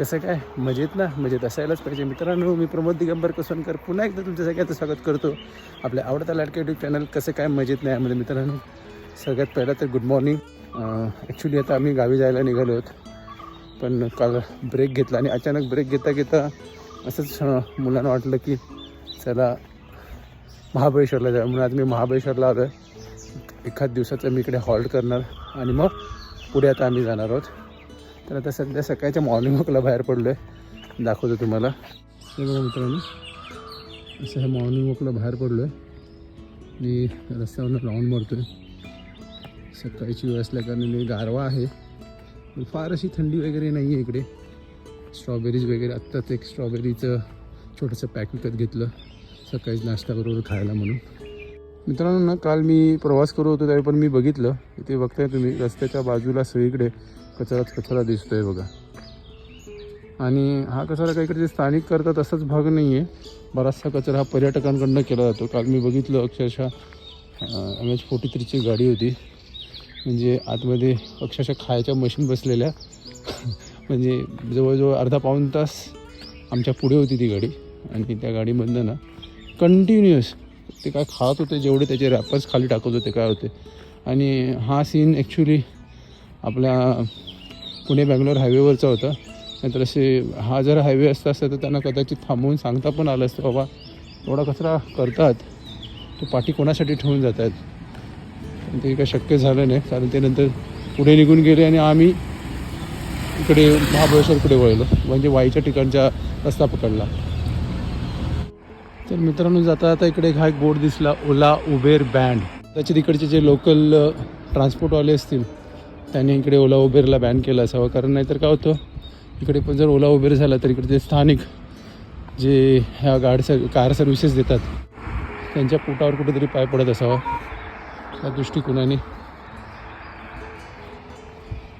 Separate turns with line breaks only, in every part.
कसं काय? मजेत ना? मजेत असायलाच पाहिजे. मित्रांनो मी प्रमोद दिगंबर कसोनकर. पुन्हा एकदा तुमच्या सगळ्याचं स्वागत करतो. आपल्या आवडता लाडक्या यूट्यूब चॅनल कसं काय? मजेत नाही यामध्ये मित्रांनो. सगळ्यात पहिला तर गुड मॉर्निंग ॲक्च्युली आता आम्ही गावी जायला निघालो आहोत. पण काल ब्रेक घेतला आणि अचानक ब्रेक घेता घेता असंच मुलांना वाटलं की चला महाबळेश्वरला जाऊ. म्हणून आज मी महाबळेश्वरला आलो आहे एखाद दिवसाचं मी इकडे हॉल्ट करणार. आणि मग पुढे आता आम्ही जाणार आहोत. तर आता सध्या सकाळच्या मॉर्निंग वॉकला बाहेर पडलो आहे दाखवतो तुम्हाला. हे बघा मित्रांनो असं ह्या मॉर्निंग वॉकला बाहेर पडलो आहे मी रस्त्यावरनं राऊंड मारतो आहे सकाळची वेळ असल्याकारणाने गारवा आहे. पण फार अशी थंडी वगैरे नाही आहे इकडे. स्ट्रॉबेरीज वगैरे आत्ताच एक स्ट्रॉबेरीचं छोटंसं पॅक विकत घेतलं. सकाळीच नाश्त्याबरोबर खायला म्हणून. मित्रांनो ना काल मी प्रवास करत होतो त्यावेळी पण मी बघितलं. इथे बघताय तुम्ही रस्त्याच्या बाजूला सगळीकडे कचराच कचरा दिसतोय बघा. आणि हा कचरा काहीकडे जे स्थानिक करतात असाच भाग नाही आहे बराचसा कचरा हा पर्यटकांकडनं केला जातो. काल मी बघितलं अक्षरशः एम एच फोर्टी थ्रीची गाडी होती. म्हणजे आतमध्ये अक्षरशः खायच्या मशीन बसलेल्या. म्हणजे जवळजवळ अर्धा पाऊण तास आमच्या पुढे होती ती गाडी. आणि त्या गाडीमधनं ना कंटिन्युअस ते काय खात होते जेवढे त्याचे रॅपर्स खाली टाकत होते काय होते. आणि हा सीन ॲक्च्युली आपल्या पुणे बँगलोर हायवेवरचा होता. नाहीतर असे हा जर हायवे असता असता तर त्यांना कदाचित थांबवून सांगता पण आलं असतं बाबा एवढा कचरा करतात तो पाठी कोणासाठी ठेवून जात आहेत पण ते काय शक्य झालं नाही कारण ते नंतर पुढे निघून गेले आणि आम्ही इकडे महाबळेश्वरकडे वळलो म्हणजे वाईच्या ठिकाणचा रस्ता पकडला. तर मित्रांनो जाता जाता इकडे हा एक बोर्ड दिसला ओला उबेर बँड. त्याचे तिकडचे जे लोकल ट्रान्सपोर्टवाले असतील त्यांनी इकडे ओला उबेरला बॅन केलं असावं. कारण नाहीतर काय होतं? इकडे पण जर ओला उबेर झाला तर इकडे ते स्थानिक जे ह्या गाड सर कार सर्व्हिसेस देतात त्यांच्या पोटावर कुठेतरी पाय पडत असावा. त्या दृष्टिकोनाने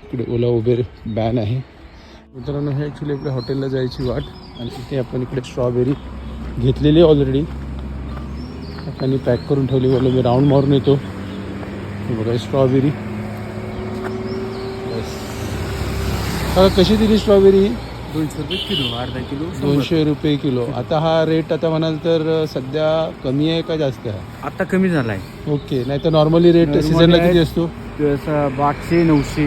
इकडे ओला उबेर बॅन आहे. मित्रांनो हे ॲक्च्युली इकडे हॉटेलला जायची वाट आणि तिथे आपण इकडे स्ट्रॉबेरी घेतलेली ऑलरेडी त्यांनी पॅक करून ठेवली. बोललो मी राऊंड मारून येतो. बघा स्ट्रॉबेरी बस कशी दिली स्ट्रॉबेरी
दोनशे रुपये किलो अर्धा किलो
दोनशे रुपये किलो. आता हा रेट आता म्हणाल तर सध्या कमी आहे का जास्त आहे?
आता कमी झालाय.
ओके नाही तर नॉर्मली रेट
Normally
सीझनला किती
आहे-
असतो?
असं आठशे नऊशे.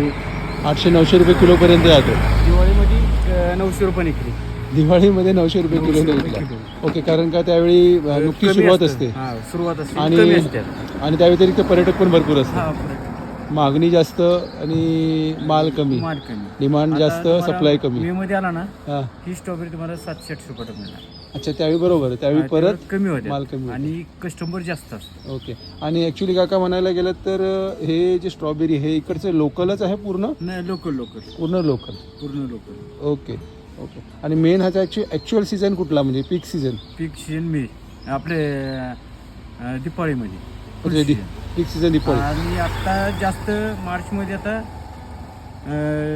आठशे नऊशे रुपये किलोपर्यंत जातो.
दिवाळीमध्ये अं, नऊशे रुपये निघली
दिवाळीमध्ये नऊशे रुपये किलो
नऊशे रुपये
विकला
किलो.
ओके कारण का त्यावेळी अ, नुकती
कमी
सुरुवात
असतं.
असते.
हा, सुरुवात असते.
आणि
कमी असते.
आणि त्या व्यतिरिक्त पर्यटक पण भरपूर असतात. मागणी जास्त आणि माल कमी.
माल कमी.
डिमांड जास्त सप्लाय कमी.
मे मध्ये आला ना
हा.
ही स्ट्रॉबेरी तुम्हाला सातशे आठशे मिळणार.
अच्छा त्यावेळी बरोबर आहे. त्यावेळी परत
कमी होते
माल कमी होते.
आणि कस्टमर जास्त असतो
ओके. आणि ॲक्च्युली काका म्हणायला गेलं तर अ, हे जे स्ट्रॉबेरी हे इकडचं लोकलच आहे पूर्ण?
नाही लोकल लोकल
पूर्ण लोकल
पूर्ण लोकल
ओके. ओके. आणि मेन ह्याचा ॲक्च्युअल ॲक्च्युअल सीझन कुठला? म्हणजे पीक सीझन
पीक सीजन मे. आपले अं, दिपाळीमध्ये.
पीक सीझन दिपाळी
आणि आता जास्त मार्च मध्ये आता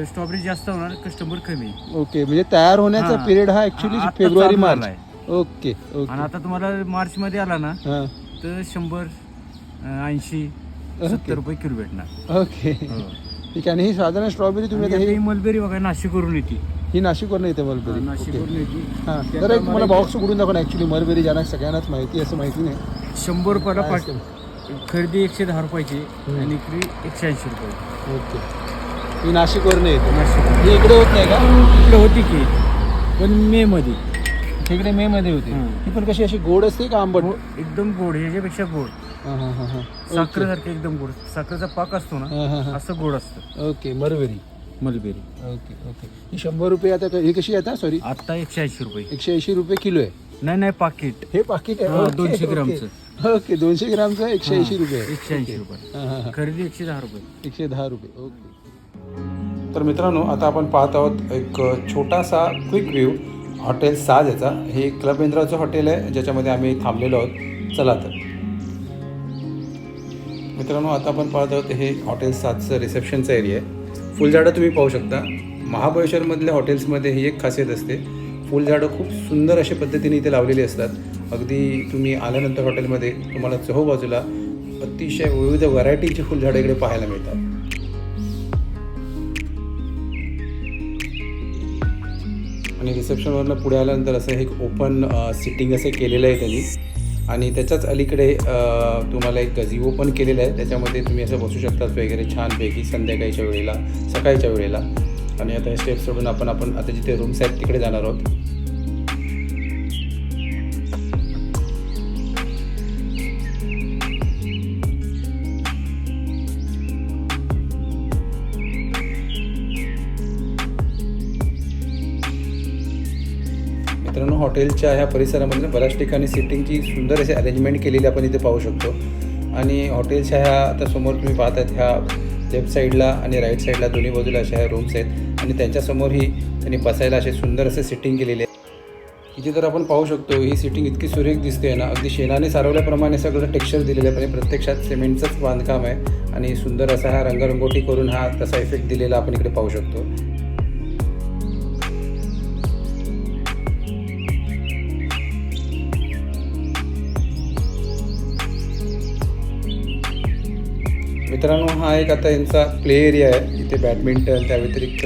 स्ट्रॉबेरी जास्त होणार कस्टमर कमी.
ओके म्हणजे तयार होण्याचा
हा.
पिरियड हा ॲक्च्युली
आता
फेब्रुवारी
चालू
मार्च.
झालाय.
ओके
आणि
ओके
आता तुम्हाला मार्च मध्ये आला ना
हां.
तर शंभर ऐंशी
ओके.
सत्तर रुपये किलो भेटणार.
ओके
हो.
ठीक आहे आणि ही साधारण स्ट्रॉबेरी तुम्ही आता ही
ही मलबेरी बघा नाशिकवरून येते.
ही नाशिकवरून येते मलबेरी ओके
नाशिकवरून येते.
हां.
त्या
जरा एक मला बॉक्स उघडून दाखवा ॲक्च्युली मलबेरी ज्यांना सगळ्यांनाच माहिती असं माहिती नाही.
शंभर रुपयाला
काय
पाच
असतं?
खरेदी एकशे दहा रुपयाची आणि विक्री एकशे ऐंशी रुपये.
ओके. ही नाशिकवरून येते.
नाशिक
ही इकडे होत नाही का?
इकडे होती की. पण मे मध्ये.
इकडे मे मध्ये होते.
हां.
ही पण कशी अशी गोड असते का आंबट?
एकदम गोड ह्याच्यापेक्षा गोड.
हां हां हां हां.
साखरेसारखं एकदम गोड. साखरेचा पाक असतो ना
हां हां हां.
असं गोड असतं.
ओके मरवेरी
मलबेरी.
Okay okay. ही शंभर रुपये आता क- ही कशी आहे आता? सॉरी
आता एकशे ऐंशी रुपये.
एकशे ऐंशी रुपये किलो आहे.
नाही नाही पाकिट.
हे पाकिट आहे?
हां,
ओके,
200
ओके.
ग्रामचं.
ओके दोनशे ग्रामचं एकशे ऐंशी रुपये. आहे.
एकशे ऐंशी रुपये.
हां हां हां.
खरेदी एकशे दहा रुपये.
एकशे दहा रुपये ओके. तर मित्रांनो आता आपण पाहत आहोत एक छोटासा क्विक व्ह्यू हॉटेल साज याचा. हे क्लब इंद्राचं हॉटेल आहे ज्याच्यामध्ये आम्ही थांबलेलो आहोत. चला तर. मित्रांनो आता आपण पाहत आहोत हे हॉटेल साजचं रिसेप्शनचा एरिया आहे. फुलझाडं तुम्ही पाहू शकता. महाबळेश्वरमधल्या हॉटेल्समध्ये ही एक खासियत असते. फुलझाडं खूप सुंदर अशा पद्धतीने इथे लावलेली असतात. अगदी तुम्ही आल्यानंतर हॉटेलमध्ये तुम्हाला चहोबाजूला अतिशय विविध व्हरायटीची फुलझाडं इकडे पाहायला मिळतात. आणि रिसेप्शनवरनं पुढे आल्यानंतर असं एक ओपन सिटिंग असं केलेलं आहे त्यांनी. आणि त्याच्याच अलीकडे तुम्हाला एक गझिवो पण केलेलं आहे. त्याच्यामध्ये तुम्ही असं बसू शकतात वगैरे छानपैकी संध्याकाळच्या वेळेला सकाळच्या वेळेला. आणि आता हे स्टेप सोडून आपण आपण आता जिथे रूम्स आहेत तिकडे जाणार आहोत. मित्रांनो हॉटेलच्या ह्या परिसरामध्ये बऱ्याच ठिकाणी सिटिंगची सुंदर असे अरेंजमेंट केलेली आपण इथे पाहू शकतो. आणि हॉटेलच्या ह्या आता समोर तुम्ही पाहतात ह्या लेफ्ट साईडला आणि राईट साईडला दोन्ही बाजूला अशा ह्या रूम्स आहेत. आणि त्यांच्यासमोरही त्यांनी बसायला असे सुंदर असे सिटिंग केलेले आहे इथे तर आपण पाहू शकतो ही सिटिंग इतकी सुरेख दिसते ना. अगदी शेणाने सारवल्याप्रमाणे सगळं टेक्स्चर दिलेलं आहे पण प्रत्यक्षात सिमेंटचंच बांधकाम आहे. आणि सुंदर असा हा रंगरंगोटी करून हा तसा इफेक्ट दिलेला आपण इकडे पाहू शकतो. मित्रांनो हा एक आता यांचा प्ले एरिया आहे. इथे बॅडमिंटन त्या व्यतिरिक्त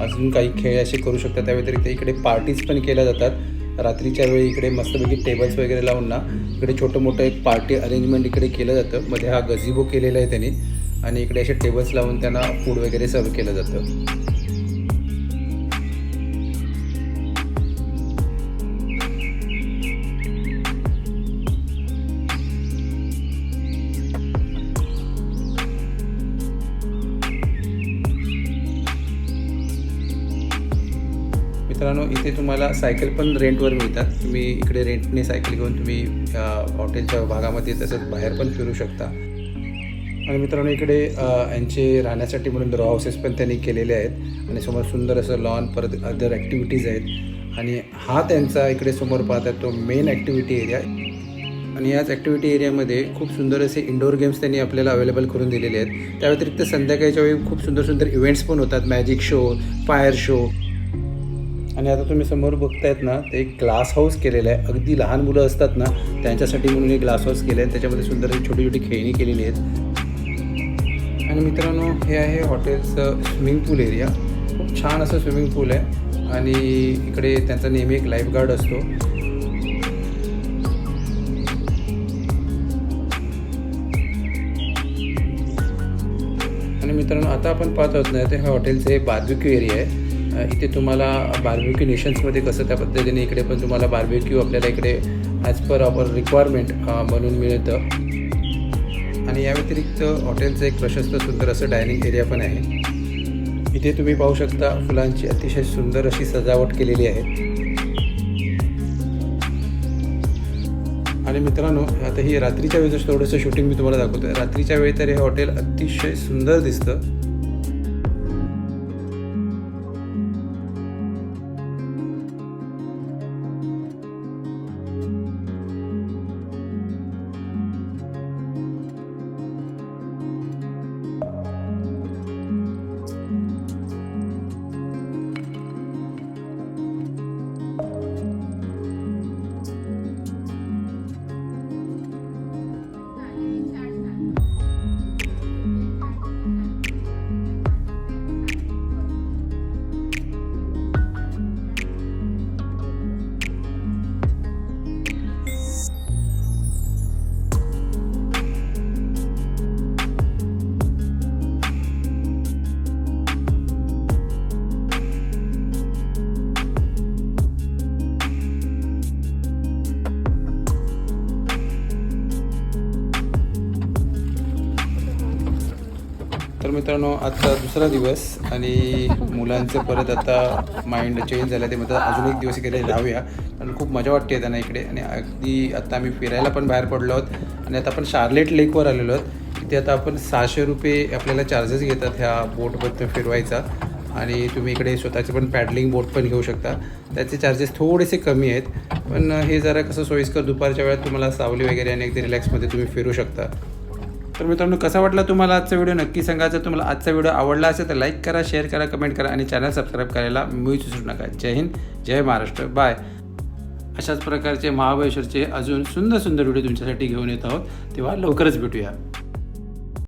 अजून काही खेळ असे करू शकतात. त्या व्यतिरिक्त इकडे पार्टीज पण केल्या जातात. रात्रीच्या वेळी इकडे मस्तपैकी टेबल्स वगैरे लावून ना इकडे छोटं मोठं एक पार्टी अरेंजमेंट इकडे केलं जातं. मध्ये हा गझिबो केलेला आहे त्यांनी. आणि इकडे असे टेबल्स लावून त्यांना फूड वगैरे सर्व केलं जातं. मित्रांनो इथे तुम्हाला सायकल पण रेंटवर मिळतात. तुम्ही इकडे रेंटने सायकल घेऊन तुम्ही हॉटेलच्या भागामध्ये तसंच बाहेर पण फिरू शकता. आणि मित्रांनो इकडे यांचे राहण्यासाठी म्हणून रॉ हाऊसेस पण त्यांनी केलेले आहेत. आणि समोर सुंदर असं लॉन परत अदर ॲक्टिव्हिटीज आहेत. आणि हा त्यांचा इकडे समोर पाहतात तो मेन ॲक्टिव्हिटी एरिया आणि याच ॲक्टिव्हिटी एरियामध्ये खूप सुंदर असे इंडोर गेम्स त्यांनी आपल्याला अवेलेबल करून दिलेले आहेत. त्या व्यतिरिक्त संध्याकाळच्या वेळी खूप सुंदर सुंदर इव्हेंट्स पण होतात. मॅजिक शो फायर शो आणि आता तुम्ही समोर बघतायत ना ते एक ग्लास हाऊस केलेलं आहे. अगदी लहान मुलं असतात ना त्यांच्यासाठी म्हणून एक ग्लास हाऊस केलं आहे त्याच्यामध्ये सुंदर छोटी छोटी खेळणी केलेली आहेत. आणि मित्रांनो हे आहे हॉटेलचं स्विमिंग पूल एरिया खूप छान असं स्विमिंग पूल आहे. आणि इकडे त्यांचा नेहमी एक लाईफ गार्ड असतो. आणि मित्रांनो आता आपण पाहत आहोत ना ते ह्या हॉटेलचं हे बाजूक्यू एरिया आहे. इथे तुम्हाला बार्बेक्यू नेशन्समध्ये कसं त्या पद्धतीने इकडे पण तुम्हाला बार्बेक्यू आपल्याला इकडे ॲज पर आवर रिक्वायरमेंट बनवून मिळतं. आणि या व्यतिरिक्त हॉटेलचं एक प्रशस्त सुंदर असं डायनिंग एरिया पण आहे. इथे तुम्ही पाहू शकता फुलांची अतिशय सुंदर अशी सजावट केलेली आहे. आणि मित्रांनो आता ही रात्रीच्या वेळेचं थोडंसं शूटिंग मी तुम्हाला दाखवतो रात्रीच्या वेळी तर हे हॉटेल अतिशय सुंदर दिसतं. मित्रांनो आजचा दुसरा दिवस आणि मुलांचं परत आता माइंड चेंज झालं ते म्हणतात अजून एक दिवस इकडे राहूया. आणि खूप मजा वाटते त्यांना इकडे. आणि अगदी आता आम्ही फिरायला पण बाहेर पडलो आहोत. आणि आता आपण शार्लेट लेकवर आलेलो आहोत. तिथे आता आपण सहाशे रुपये आपल्याला चार्जेस घेतात ह्या बोटबद्दल फिरवायचा. आणि तुम्ही इकडे स्वतःचे पण पॅडलिंग बोट पण घेऊ शकता. त्याचे चार्जेस थोडेसे कमी आहेत. पण हे जरा कसं सोयीस्कर दुपारच्या वेळात तुम्हाला सावली वगैरे आणि अगदी रिलॅक्समध्ये तुम्ही फिरू शकता. तर मित्रांनो कसा वाटला तुम्हाला आजचा व्हिडिओ? नक्की सांगा. जर तुम्हाला आजचा व्हिडिओ आवडला असेल तर लाईक करा शेअर करा कमेंट करा आणि चॅनल सबस्क्राईब करायला मी विसरू नका. जय हिंद जय महाराष्ट्र. बाय अशाच प्रकारचे महाबळेश्वरचे अजून सुंदर सुंदर व्हिडिओ तुमच्यासाठी घेऊन येत आहोत. तेव्हा लवकरच भेटूया.